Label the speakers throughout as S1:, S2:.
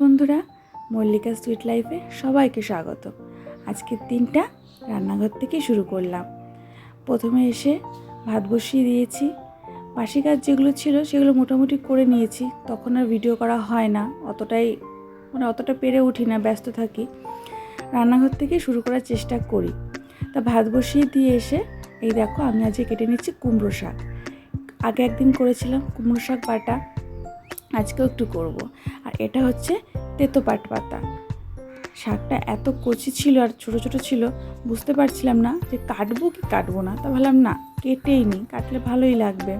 S1: বন্ধুরা, মল্লিকা সুইট লাইফে সবাইকে স্বাগত। আজকের দিনটা রান্নাঘর থেকে শুরু করলাম। প্রথমে এসে ভাত বসিয়ে দিয়েছি। বাসি কাজ যেগুলো ছিল সেগুলো মোটামুটি করে নিয়েছি। তখন আর ভিডিও করা হয় না, অতটাই মানে অতটা পেরে উঠি না, ব্যস্ত থাকি। রান্নাঘর থেকে শুরু করার চেষ্টা করি। তা ভাত বসিয়ে দিয়ে এসে, এই দেখো আমি আজকে কেটে নিচ্ছি কুমড়ো শাক। আগে একদিন করেছিলাম কুমড়ো শাক বাটা। আজকেও একটু করব। আর এটা হচ্ছে তেতো পাট পাতা। শাকটা এত কচি ছিল আর ছোট ছোট ছিল, বুঝতে পারছিলাম না যে কাটবো কি কাটবো না। তা ভাবলাম, না, কেটেই নি, কাটলে ভালোই লাগবে।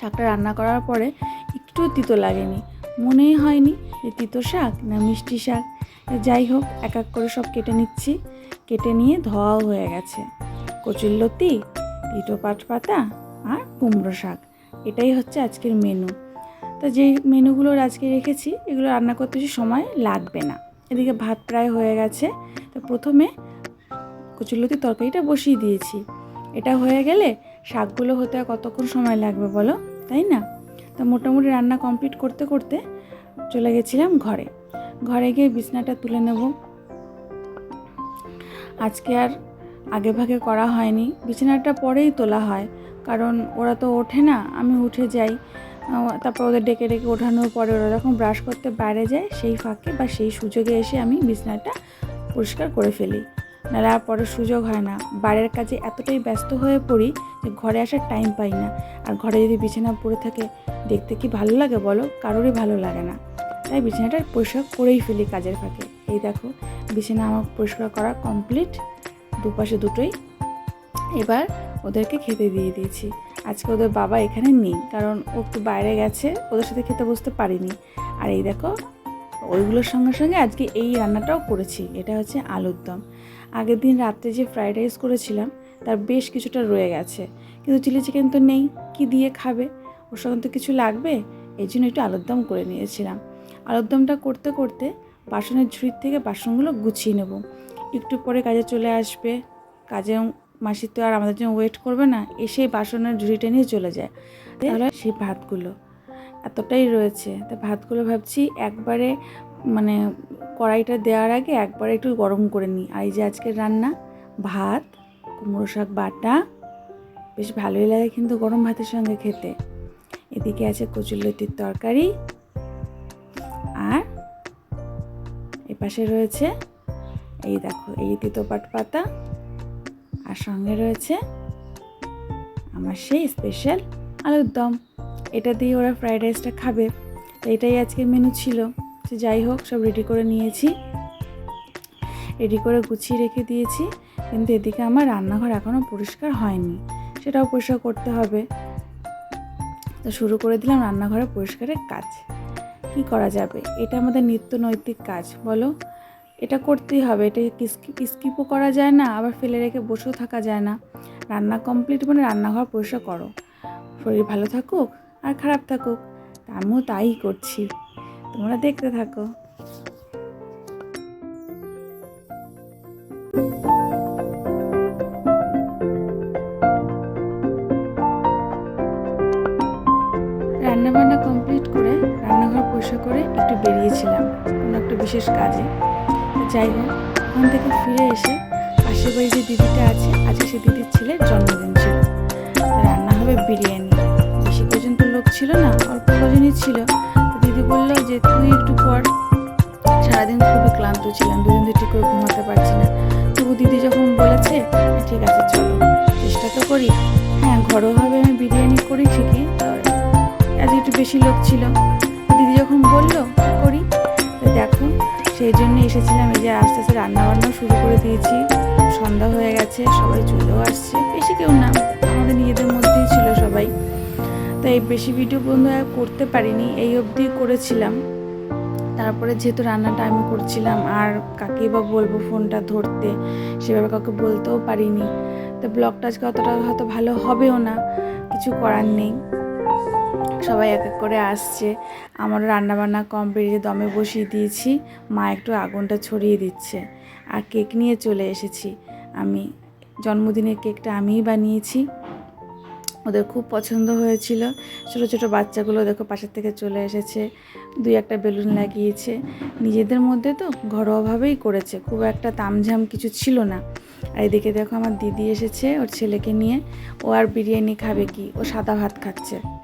S1: শাকটা রান্না করার পরে একটু তিতো লাগেনি। মনেই হয়নি যে তিতো শাক না মিষ্টি শাক। যাই হোক, এক এক করে সব কেটে নিচ্ছি। কেটে নিয়ে ধোয়াও হয়ে গেছে। কচুল্লতি তিতো পাট পাতা আর কুমড়ো শাক। এটাই হচ্ছে আজকের মেনু তো যেই মেনুগুলো আজকে রেখেছি, এগুলো রান্না করতে বেশি সময় লাগবে না। এদিকে ভাত প্রায় হয়ে গেছে। তো প্রথমে কচুরলতির তরকারিটা বসিয়ে দিয়েছি। এটা হয়ে গেলে শাকগুলো হতে কতক্ষণ সময় লাগবে বলো? তাই না? তো মোটামুটি রান্না কমপ্লিট করতে করতে চলে গেছিলাম ঘরে। ঘরে গিয়ে বিছনাটা তুলে নেব। আজকে আর আগে ভাগে করা হয়নি। বিছানাটা পরেই তোলা হয়, কারণ ওরা তো ওঠে না, আমি উঠে যাই। তারপর ওদের ডেকে ডেকে ওঠানোর পরে ওরা যখন ব্রাশ করতে বাইরে যায়, সেই ফাঁকে বা সেই সুযোগে এসে আমি বিছানাটা পরিষ্কার করে ফেলি। নাহলে আর পরে সুযোগ হয় না। বাইরের কাজে এতটাই ব্যস্ত হয়ে পড়ি যে ঘরে আসার টাইম পাই না। আর ঘরে যদি বিছানা পড়ে থাকে, দেখতে কি ভালো লাগে বলো? কারোরই ভালো লাগে না। তাই বিছানাটা পরিষ্কার করেই ফেলি কাজের ফাঁকে। এই দেখো, বিছানা আমার পরিষ্কার করা কমপ্লিট দুপাশে দুটোই। এবার ওদেরকে খেতে দিয়ে দিয়েছি। আজকে ওদের বাবা এখানে নেই, কারণ ও একটু বাইরে গেছে, ওদের সাথে খেতে বসতে পারিনি। আর এই দেখো, ওইগুলোর সঙ্গে সঙ্গে আজকে এই রান্নাটাও করেছি, এটা হচ্ছে আলুর দম। আগের দিন রাত্রে যে ফ্রাইড রাইস করেছিলাম, তার বেশ কিছুটা রয়ে গেছে, কিন্তু চিলি চিকেন তো নেই, কি দিয়ে খাবে? ওর সঙ্গে তো কিছু লাগবে, এই জন্য একটু আলুর দম করে নিয়েছিলাম। আলুর দমটা করতে করতে বাসনের ঝুড়ির থেকে বাসনগুলো গুছিয়ে নেব। একটু পরে কাজে চলে আসবে কাজে মাসি তো আর আমাদের জন্য ওয়েট করবে না এসে বাসনের ঝুড়িটা নিয়ে চলে যায়। তাহলে সেই ভাতগুলো এতটাই রয়েছে, তা ভাতগুলো ভাবছি একবারে মানে কড়াইটা দেওয়ার আগে একবারে একটু গরম করে নিই। আর এই যে আজকের রান্না, ভাত, কুমড়ো শাক বাটা, বেশ ভালোই লাগে কিন্তু গরম ভাতের সঙ্গে খেতে। এদিকে আছে কচুর কচুরলতির তরকারি আর এপাশে রয়েছে, এই দেখো, এই তিতোপাট পাতা। আর সঙ্গে রয়েছে আমার সেই স্পেশাল আলুর দম। এটা দিয়ে ওরা ফ্রাইড রাইসটা খাবে। এটাই আজকের মেনু ছিল। তো যাই হোক, সব রেডি করে নিয়েছি। রেডি করে গুছিয়ে রেখে দিয়েছি। কিন্তু এদিকে আমার রান্নাঘর এখনও পরিষ্কার হয়নি। সেটাও পরিষ্কার করতে হবে। তো শুরু করে দিলাম রান্নাঘরে পরিষ্কারের কাজ। কি করা যাবে? এটা আমাদের নিত্য নৈতিক কাজ। বলো এটা করতেই হবে, এটা স্কিপ স্কিপও করা যায় না, আবার ফেলে রেখে বসেও থাকা যায় না। রান্না কমপ্লিট মানে রান্নাঘর পরিষ্কার করো। শরীর ভালো থাকুক আর খারাপ থাকুক, আমিও তাই করছি। তোমরা দেখতে থাকো। রান্না বান্না কমপ্লিট করে রান্নাঘর পরিষ্কার করে একটু বেরিয়েছিলাম, কোনো একটা বিশেষ কাজে। যাই হোক ওখান থেকে ফিরে এসে পাশের বাড়ি যে দিদিটা আছে আজকে সে দিদির ছেলের জন্মদিন ছিল। রান্না হবে বিরিয়ানি। বেশি পর্যন্ত লোক ছিল না অল্প কজনই ছিল। দিদি বলল যে তুই একটু পর। সারাদিন খুবই ক্লান্ত ছিলাম দুদিন ধরে ঠিক করে ঘুমাতে পারছি না। তবু দিদি যখন বলেছে "হ্যাঁ, ঠিক আছে চলো চেষ্টা তো করি। হ্যাঁ ঘরোয়াভাবে আমি বিরিয়ানি করি ঠিকই আজ একটু বেশি লোক ছিল। দিদি যখন বলল সেই এই যে আস্তে আস্তে রান্না বান্না শুরু করে দিয়েছি। সন্ধ্যা হয়ে গেছে, সবাই চলেও আসছে। বেশি কেউ না, আমাদের নিজেদের মধ্যেই ছিল সবাই। তাই বেশি ভিডিও বন্ধু আর করতে পারিনি, এই অবধি করেছিলাম। তারপরে যেহেতু রান্নাটা আমি করছিলাম, আর কাকে বা বলব ফোনটা ধরতে, সেভাবে কাউকে বলতেও পারিনি। তো ব্লগটা আজকে অতটা হয়তো ভালো হবেও না, কিছু করার নেই। সবাই এক এক করে আসছে। আমারও রান্নাবান্না কম যে দমে বসিয়ে দিয়েছি। মা একটু আগুনটা ছড়িয়ে দিচ্ছে। আর কেক নিয়ে চলে এসেছি। আমি, জন্মদিনের কেকটা আমিই বানিয়েছি। ওদের খুব পছন্দ হয়েছিল। ছোটো ছোটো বাচ্চাগুলো দেখো পাশের থেকে চলে এসেছে। দুই একটা বেলুন লাগিয়েছে। নিজেদের মধ্যে তো ঘরোয়াভাবেই করেছে। খুব একটা তামঝাম কিছু ছিল না। আর এদিকে দেখো আমার দিদি এসেছে ওর ছেলেকে নিয়ে। ও আর বিরিয়ানি খাবে কি? ও সাদা ভাত খাচ্ছে।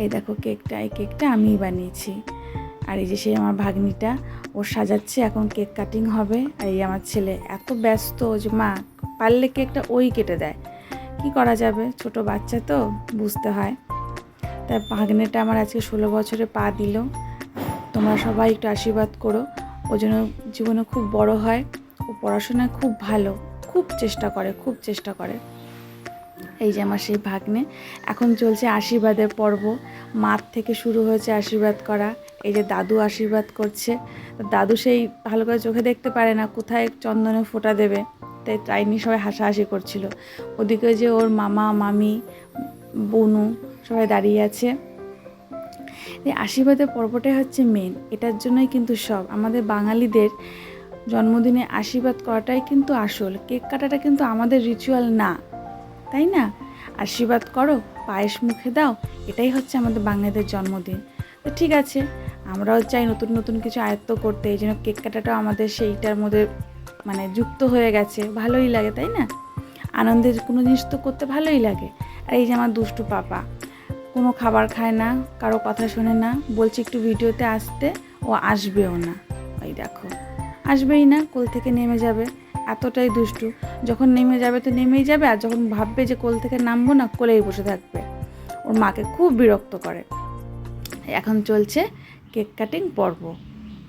S1: এই দেখো কেকটা, এই কেকটা আমিই বানিয়েছি। আর এই যে সেই আমার ভাগ্নিটা, ও সাজাচ্ছে, এখন কেক কাটিং হবে। আর এই আমার ছেলে এত ব্যস্ত যে, মা, পারলে কেকটা ওই কেটে দেয়। কি করা যাবে? ছোট বাচ্চা তো, বুঝতে হয়। তাই ভাগ্নেটা আমার আজকে ষোলো বছরে পা দিল। তোমরা সবাই একটু আশীর্বাদ করো। ও যেন জীবনে খুব বড় হয়। ও পড়াশোনায় খুব ভালো, খুব চেষ্টা করে, খুব চেষ্টা করে। এই যে আমার সেই ভাগ্নে। এখন চলছে আশীর্বাদের পর্ব। মাঠ থেকে শুরু হয়েছে আশীর্বাদ করা। এই যে দাদু আশীর্বাদ করছে। দাদু সেই ভালো করে চোখে দেখতে পারে না, কোথায় চন্দনে ফোঁটা দেবে। তাই তাই নিয়ে সবাই হাসাহাসি করছিল। ওদিকে যে ওর মামা, মামি, বনু সবাই দাঁড়িয়ে আছে। এই আশীর্বাদের পর্বটাই হচ্ছে মেন এটার জন্যই কিন্তু সব। আমাদের বাঙালিদের জন্মদিনে আশীর্বাদ করাটাই কিন্তু আসল। কেক কাটাটা কিন্তু আমাদের রিচুয়াল না। তাই না? আশীর্বাদ করো, পায়েস মুখে দাও, এটাই হচ্ছে আমাদের বাঙালিদের জন্মদিন। তো ঠিক আছে, আমরাও চাই নতুন নতুন কিছু আয়ত্ত করতে, এই জন্য কেক কাটাটাও আমাদের সেইটার মধ্যে মানে যুক্ত হয়ে গেছে, ভালোই লাগে, তাই না? আনন্দের কোনো জিনিস তো করতে ভালোই লাগে। আর এই যে আমার দুষ্টু পাপা, কোনো খাবার খায় না, কারও কথা শোনে না, বলছে একটু ভিডিওতে আসতে, ও আসবেও না। ওই দেখো, আসবেই না, কোল থেকে নেমে যাবে। এতটাই দুষ্টু। যখন নেমে যাবে তো নেমেই যাবে, আর যখন ভাববে যে কোল থেকে নামবো না, কোলেই বসে থাকবে। ওর মাকে খুব বিরক্ত করে। এখন চলছে কেক কাটিং পর্ব।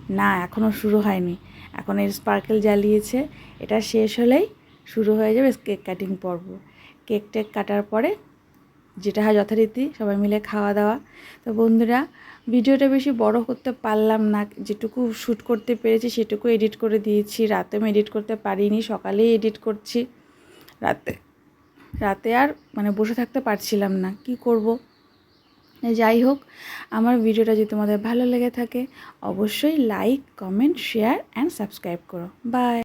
S1: না এখনও শুরু হয়নি। এখন এর স্পার্কেল জ্বালিয়েছে। এটা শেষ হলেই শুরু হয়ে যাবে কেক কাটিং পর্ব। কেক টেক কাটার পরে যেটা হয় যথারীতি সবাই মিলে খাওয়া দাওয়া তো বন্ধুরা, ভিডিওটা বেশি বড় করতে পারলাম না, যেটুকু শ্যুট করতে পেরেছি সেটুকু এডিট করে দিয়েছি। রাতে আমি এডিট করতে পারিনি, সকালেই এডিট করছি। রাতে রাতে আর মানে বসে থাকতে পারছিলাম না, কি করব? যাই হোক, আমার ভিডিওটা যদি তোমাদের ভালো লেগে থাকে, অবশ্যই like comment share and subscribe করো। বাই